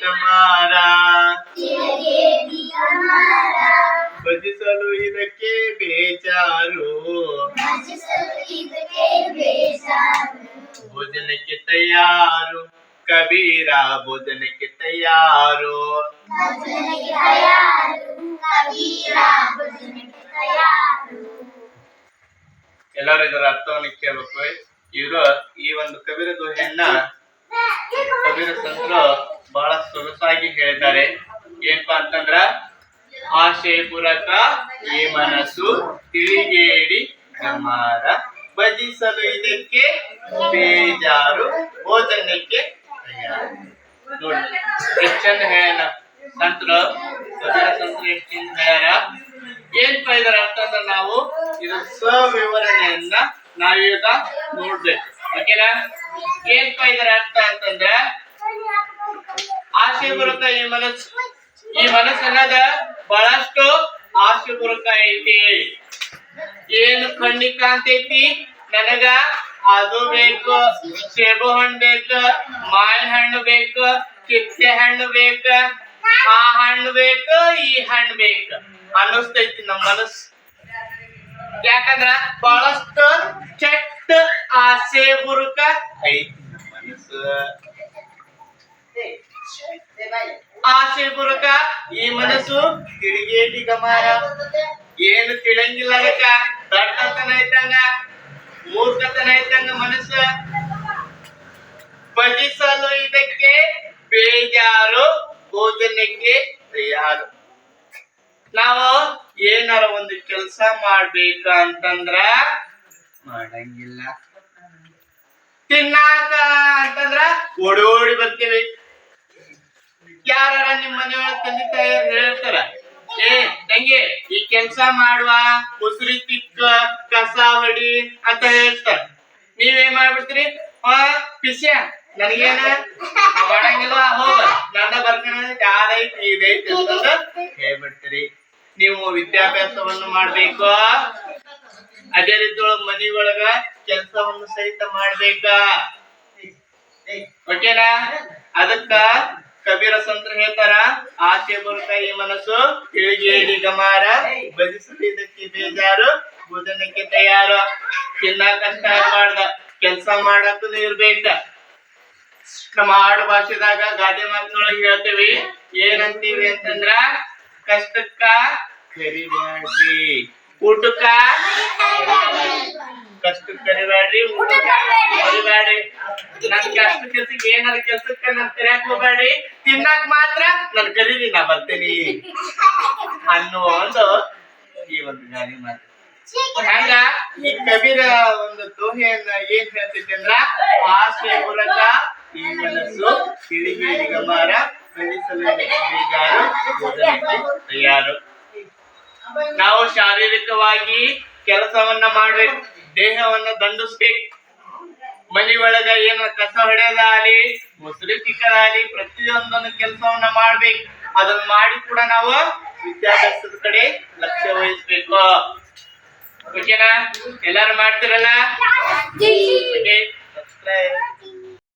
ಕಮಾರ ಭಜಿಸಲು ಇದಕ್ಕೆ ಬೇಜಾರು ಭೋಜನಕ್ಕೆ ತಯಾರು ಕಬೀರ ಭೋಜನಕ್ಕೆ ತಯಾರು ಎಲ್ಲರೂ ಇದರ ಅರ್ಥವನ್ನು ಕೇಳಬೇಕು ಇವರು ಈ ಒಂದು ಕಬೀರ ದೋಹೆಯನ್ನ ಕಬೀರ ಸಂತರು ಬಹಳ ಸೊಗಸಾಗಿ ಹೇಳ್ತಾರೆ ಏನಪ್ಪಾ ಅಂತಂದ್ರ, ಆಶೆ ಪುರಕ ಈ ಮನಸ್ಸು ತಿಳಿಗೇಡಿ ಕಮಾರ ಭಜಿಸಲು ಇದಕ್ಕೆ ಬೇಜಾರು ಭೋಜನಕ್ಕೆ ನೋಡಿ, ಎಷ್ಟ್ ಚಂದ ಹೇಳ ಸಂತರು. ಸಂತರು ಎಷ್ಟ್ ಚಂದ ಹೇಳ್ಯಾರ? ಇದರ ಅರ್ಥ ಅಂದ್ರೆ ನಾವು ಇದು ಸವಿವರಣೆಯನ್ನ ನಾವೀಗ ನೋಡ್ಬೇಕು. ಓಕೆನಾ? ಏನಪ್ಪಾ ಇದರ ಅರ್ಥ ಅಂತಂದ್ರ ಆಸೆ ಬುರುಕ ಈ ಮನಸ್ಸು. ಈ ಮನಸ್ಸು ಅನ್ನದ ಬಹಳಷ್ಟು ಆಸೆ ಬುರುಕ ಐತಿ. ಏನು ಕಣ್ಣಿ ಕಾಣ್ತೈತಿ? ನನಗ ಅದು ಬೇಕು. ಸೇಬು ಹಣ್ಣು ಬೇಕು. ಮಾವಿನ ಹಣ್ಣು ಬೇಕು. ಕಿತ್ತೆ ಹಣ್ಣು ಬೇಕು. ಆ ಹಣ್ಣು ಬೇಕು, ಈ ಹಣ್ಣು ಬೇಕು. ಅನ್ನಿಸ್ತೈತಿ ನಮ್ಮ ಮನಸ್ಸು. ಯಾಕಂದ್ರ ಬಹಳಷ್ಟು ಕೆಟ್ಟ ಆಸೆ ಬುರುಕ ಐತಿ ನಮ್ಮ ಮನಸ್ಸು. ಆಸೆ ಬುರುಕ ಈ ಮನಸ್ಸು ತಿರುಗೇಟಿ ಗಮಾರ ಏನು ತಿಳಂಗಿಲ್ಲ ಅದಕ್ಕ ದಡ್ಡತನ ಇದ್ದಂಗ, ಮೂರ್ಖತನ ಇದ್ದಂಗ ಮನಸ್ಸು. ಭಜಿಸಲು ಇದಕ್ಕೆ ಬೇಜಾರು, ಭೋಜನಕ್ಕೆ ತಯಾರು. ನಾವು ಏನಾರ ಒಂದು ಕೆಲಸ ಮಾಡ್ಬೇಕ ಅಂತಂದ್ರ ಮಾಡಂಗಿಲ್ಲ. ತಿನ್ನಾಕ ಅಂತಂದ್ರ ಓಡೋಡಿ ಓಡಿ ಬರ್ತೀವಿ. ಯಾರ ನಿಮ್ಮ ಮನೆಯೊಳಗ ತಂದೆ ತಾಯಿಯವ್ರು ಹೇಳ್ತಾರ. ಏ, ತಂಗಿ, ಈ ಕೆಲ್ಸ ಮಾಡುವ, ಉಸಿರಿ ತಿಕ್ಕ, ಕಸ ಹೊಡಿ ಅಂತ ಹೇಳ್ತಾರ. ನೀವೇನ್ ಮಾಡ್ಬಿಡ್ತೀರಿ? ಆ ಪಿಸ್ಯ, ನನಗೇನ? ನಾ ಮಾಡಂಗಿಲ್ಲ ಹೋಗ. ನನ್ನ ಬರ್ಕಣ ಯಾರೈತಿ ಇದೈತಿ ಅಂತಂದ ಹೇಳ್ಬಿಡ್ತೀರಿ. ನೀವು ವಿದ್ಯಾಭ್ಯಾಸವನ್ನು ಮಾಡ್ಬೇಕು. ಅದೇ ರೀತಿ ಒಳಗ ಮನಿ ಒಳಗ ಕೆಲಸವನ್ನು ಸಹಿತ ಮಾಡ್ಬೇಕ? ಓಕೆನಾ? ಅದಕ್ಕ ಕಬೀರ ಸಂತರ ಹೇಳ್ತಾರ ಆಚೆ ಬರುತ್ತ ಈ ಮನಸ್ಸು ತಿಳಿಗೇಡಿ ಗಮಾರ ಬದಿಸಲು ಇದಕ್ಕೆ ಬೇಜಾರು ಬುಧನಕ್ಕೆ ತಯಾರು. ತಿನ್ನ ಕಷ್ಟ ಇರಬಾರ್ದ ಕೆಲ್ಸ ಮಾಡಕ್ಕೂ ಇರ್ಬೇಕ. ನಮ್ಮ ಆಡು ಭಾಷೆದಾಗ ಗಾದೆ ಮಾತಿನೊಳಗೆ ಹೇಳ್ತೀವಿ, ಏನಂತೀವಿ ಅಂತಂದ್ರ, ಕಷ್ಟಕ್ಕ ಕರಿಬ್ಯಾಡ್ರಿ. ಊಟಕ್ಕ ಕಷ್ಟಕ್ಕೆ ಕರಿಬ್ಯಾಡ್ರಿ ಊಟಕ್ಕ ಕರಿಬ್ಯಾಡ್ರಿ ನನ್ ಕಷ್ಟ ಕೆಲ್ಸಕ್ಕೆ ಏನಾರ ಕೆಲ್ಸಕ್ಕ ನನ್ ಕರಿಯಾಕ ಹೋಗ್ಬೇಡ್ರಿ? ತಿನ್ನಾಕ ಮಾತ್ರ ನನ್ ಕರೀರಿ ನಾ ಬರ್ತೇನಿ. ಅನ್ನೋ ಒಂದು ಈ ಒಂದು ಗಾದೆ ಮಾತು ಹಂಗ ಈ ಕಬೀರ ಒಂದು ದೋಹೆಯನ್ನ ಏನ್ ಹೇಳ್ತೈತಿ ಅಂದ್ರ ಆಸೆ ಮೂಲಕ ಈ ಮನಸ್ಸು ಕಿಡಿಗೇಡಿ ಗಮಾರ ಕಲಿಸಲು ಬೇಜಾರು ತಯಾರು. ನಾವು ಶಾರೀರಿಕವಾಗಿ ಕೆಲಸವನ್ನ ಮಾಡ್ಬೇಕು. ದೇಹವನ್ನ ದಂಡಿಸ್ಬೇಕು. ಮನಿ ಒಳಗ ಏನ ಕಸ ಹೊಡೆಯದಾಗಲಿ ಮುಸುರಿ ತಿಕ್ಕದಾಗಲಿ ಪ್ರತಿಯೊಂದನ್ನು ಕೆಲಸವನ್ನ ಮಾಡ್ಬೇಕು. ಅದನ್ನ ಮಾಡಿ ಕೂಡ ನಾವು ವಿದ್ಯಾಭ್ಯಾಸದ ಕಡೆ ಲಕ್ಷ್ಯ ವಹಿಸ್ಬೇಕು. ಓಕೆನಾ ಎಲ್ಲಾರು ಮಾಡ್ತಿರಲ್ಲ?